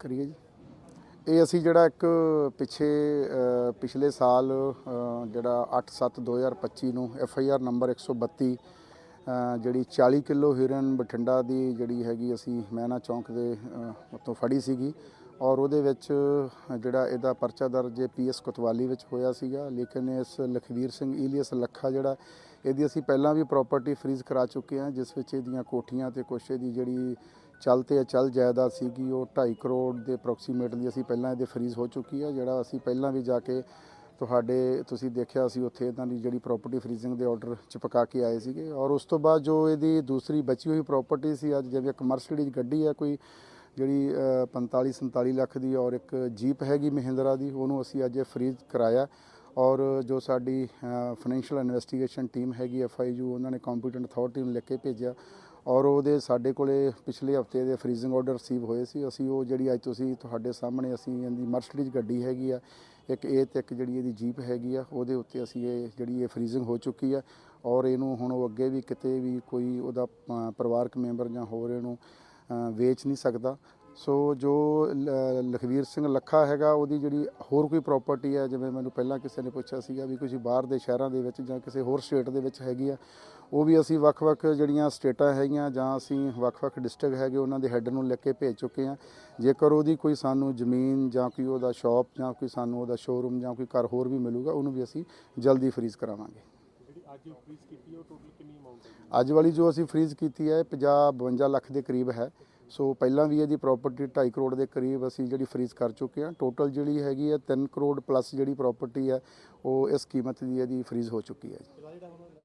ਕਰੀਏ ਜੀ। ਇਹ ਅਸੀਂ ਜਿਹੜਾ ਇੱਕ ਪਿਛੇ ਪਿਛਲੇ ਸਾਲ ਜਿਹੜਾ 8-7 2025 ਨੂੰ ਐਫ ਆਈ ਆਰ ਨੰਬਰ 132 ਜਿਹੜੀ 40 ਕਿਲੋ ਹੀਰਨ ਬਠਿੰਡਾ ਦੀ ਜਿਹੜੀ ਹੈਗੀ ਅਸੀਂ ਮੈਨਾ ਚੌਂਕ ਦੇ ਉੱਤੋਂ ਫੜੀ ਸੀਗੀ। ਔਰ ਉਹਦੇ ਵਿੱਚ ਜਿਹੜਾ ਇਹਦਾ ਪਰਚਾ ਦਰਜ ਪੀਐਸ ਕੋਤਵਾਲੀ ਵਿੱਚ ਹੋਇਆ ਸੀਗਾ। ਲੇਕਿਨ ਇਸ ਲਖਵੀਰ ਸਿੰਘ ਈਲੀਅਸ ਲੱਖਾ ਜਿਹੜਾ, ਇਹਦੀ ਅਸੀਂ ਪਹਿਲਾਂ ਵੀ ਪ੍ਰਾਪਰਟੀ ਫ੍ਰੀਜ਼ ਕਰਾ ਚੁੱਕੇ ਹਾਂ, ਜਿਸ ਵਿੱਚ ਇਹਦੀਆਂ ਕੋਠੀਆਂ ਤੇ ਕੁਛ ਦੀ ਜਿਹੜੀ ਚੱਲ ਤੇ ਅਚਲ ਜਾਇਦਾਦ ਸੀਗੀ, ਉਹ 2.5 ਕਰੋੜ ਦੇ ਅਪਰੋਕਸੀਮੇਟਲੀ ਅਸੀਂ ਪਹਿਲਾਂ ਇਹਦੇ ਫ੍ਰੀਜ਼ ਹੋ ਚੁੱਕੀ ਹੈ, ਜਿਹੜਾ ਅਸੀਂ ਪਹਿਲਾਂ ਵੀ ਜਾ ਕੇ ਤੁਹਾਡੇ, ਤੁਸੀਂ ਦੇਖਿਆ ਸੀ ਉੱਥੇ ਇਹਨਾਂ ਦੀ ਜਿਹੜੀ ਪ੍ਰਾਪਰਟੀ ਫ੍ਰੀਜ਼ਿੰਗ ਦੇ ਆਰਡਰ ਚਪਕਾ ਕੇ ਆਏ ਸੀਗੇ। ਔਰ ਉਸ ਤੋਂ ਬਾਅਦ ਜੋ ਇਹਦੀ ਦੂਸਰੀ ਬਚੀ ਹੋਈ ਪ੍ਰਾਪਰਟੀ ਸੀ, ਅੱਜ ਜਿਵੇਂ ਇੱਕ ਗੱਡੀ ਹੈ, ਕੋਈ ਜਿਹੜੀ ਅ, 45 47 ਲੱਖ ਦੀ ਔਰ ਇੱਕ ਜੀਪ ਹੈਗੀ ਮਹਿੰਦਰਾ ਦੀ ਉਹਨੂੰ ਅਸੀਂ ਅੱਜ ਫਰੀਜ਼ ਕਰਾਇਆ। ਔਰ ਜੋ ਸਾਡੀ ਫਾਈਨੈਂਸ਼ੀਅਲ ਇਨਵੈਸਟੀਗੇਸ਼ਨ ਟੀਮ ਹੈਗੀ ਐਫ ਆਈ ਯੂ ਉਹਨਾਂ ਨੇ ਕੰਪੀਟੈਂਟ ਅਥਾਰਟੀ ਨੂੰ ਲੈ ਕੇ ਭੇਜਿਆ। ਔਰ ਉਹਦੇ ਸਾਡੇ ਕੋਲੇ ਪਿਛਲੇ ਹਫ਼ਤੇ ਦੇ ਫਰੀਜ਼ਿੰਗ ਆਰਡਰ ਰਿਸੀਵ ਹੋਏ ਸੀ। ਅਸੀਂ ਉਹ ਜਿਹੜੀ ਅੱਜ ਤੁਸੀਂ ਤੁਹਾਡੇ ਸਾਹਮਣੇ ਅਸੀਂ ਇਹਦੀ ਮਰਸੀਡੀਜ਼ ਗੱਡੀ ਹੈਗੀ ਆ ਇੱਕ ਇਹ ਤੇ ਇੱਕ ਜਿਹੜੀ ਇਹਦੀ ਜੀਪ ਹੈਗੀ ਆ ਉਹਦੇ ਉੱਤੇ ਅਸੀਂ ਇਹ ਜਿਹੜੀ ਇਹ ਫਰੀਜ਼ਿੰਗ ਹੋ ਚੁੱਕੀ ਆ। ਔਰ ਇਹਨੂੰ ਹੁਣ ਉਹ ਅੱਗੇ ਵੀ ਕਿਤੇ ਵੀ ਕੋਈ ਉਹਦਾ ਪਰਿਵਾਰਕ ਮੈਂਬਰ ਜਾਂ ਹੋਰ ਇਹਨੂੰ ਵੇਚ ਨਹੀਂ ਸਕਦਾ। ਸੋ ਜੋ ਲ- ਲਖਵੀਰ ਸਿੰਘ ਲੱਖਾ ਹੈਗਾ, ਉਹਦੀ ਜਿਹੜੀ ਹੋਰ ਕੋਈ ਪ੍ਰਾਪਰਟੀ ਹੈ, ਜਿਵੇਂ ਮੈਨੂੰ ਪਹਿਲਾਂ ਕਿਸੇ ਨੇ ਪੁੱਛਿਆ ਸੀਗਾ ਵੀ ਕੁਝ ਬਾਹਰ ਦੇ ਸ਼ਹਿਰਾਂ ਦੇ ਵਿੱਚ ਜਾਂ ਕਿਸੇ ਹੋਰ ਸਟੇਟ ਦੇ ਵਿੱਚ ਹੈਗੀ ਆ, ਉਹ ਵੀ ਅਸੀਂ ਵੱਖ-ਵੱਖ ਜਿਹੜੀਆਂ ਸਟੇਟਾਂ ਹੈਗੀਆਂ ਜਾਂ ਅਸੀਂ ਵੱਖ-ਵੱਖ ਡਿਸਟ੍ਰਿਕਟ ਹੈਗੇ, ਉਹਨਾਂ ਦੇ ਹੈੱਡ ਨੂੰ ਲੈ ਕੇ ਭੇਜ ਚੁੱਕੇ ਹਾਂ। ਜੇਕਰ ਉਹਦੀ ਕੋਈ ਸਾਨੂੰ ਜ਼ਮੀਨ ਜਾਂ ਕੋਈ ਉਹਦਾ ਸ਼ਾਪ ਜਾਂ ਕੋਈ ਸਾਨੂੰ ਉਹਦਾ ਸ਼ੋਰੂਮ ਜਾਂ ਕੋਈ ਘਰ ਹੋਰ ਵੀ ਮਿਲੂਗਾ, ਉਹਨੂੰ ਵੀ ਅਸੀਂ ਜਲਦੀ ਫ੍ਰੀਜ਼ ਕਰਾਵਾਂਗੇ। ਅੱਜ ਫ੍ਰੀਜ਼ ਕੀਤੀ ਹੈ ਉਹ ਟੋਟਲ ਕਿੰਨੀ ਅਮਾਉਂਟ ਹੈ ਅੱਜ ਵਾਲੀ ਜੋ ਅਸੀਂ ਫ੍ਰੀਜ਼ ਕੀਤੀ ਹੈ 50 52 ਲੱਖ ਦੇ ਕਰੀਬ ਹੈ। ਸੋ ਪਹਿਲਾਂ ਵੀ ਇਹਦੀ ਪ੍ਰਾਪਰਟੀ 2.5 ਕਰੋੜ ਦੇ ਕਰੀਬ ਅਸੀਂ ਜਿਹੜੀ ਫ੍ਰੀਜ਼ ਕਰ ਚੁੱਕੇ ਹਾਂ। ਟੋਟਲ ਜਿਹੜੀ ਹੈਗੀ ਹੈ 3 ਕਰੋੜ ਪਲੱਸ ਜਿਹੜੀ ਪ੍ਰਾਪਰਟੀ ਹੈ ਉਹ ਇਸ ਕੀਮਤ ਦੀ ਇਹਦੀ ਫ੍ਰੀਜ਼ ਹੋ ਚੁੱਕੀ ਹੈ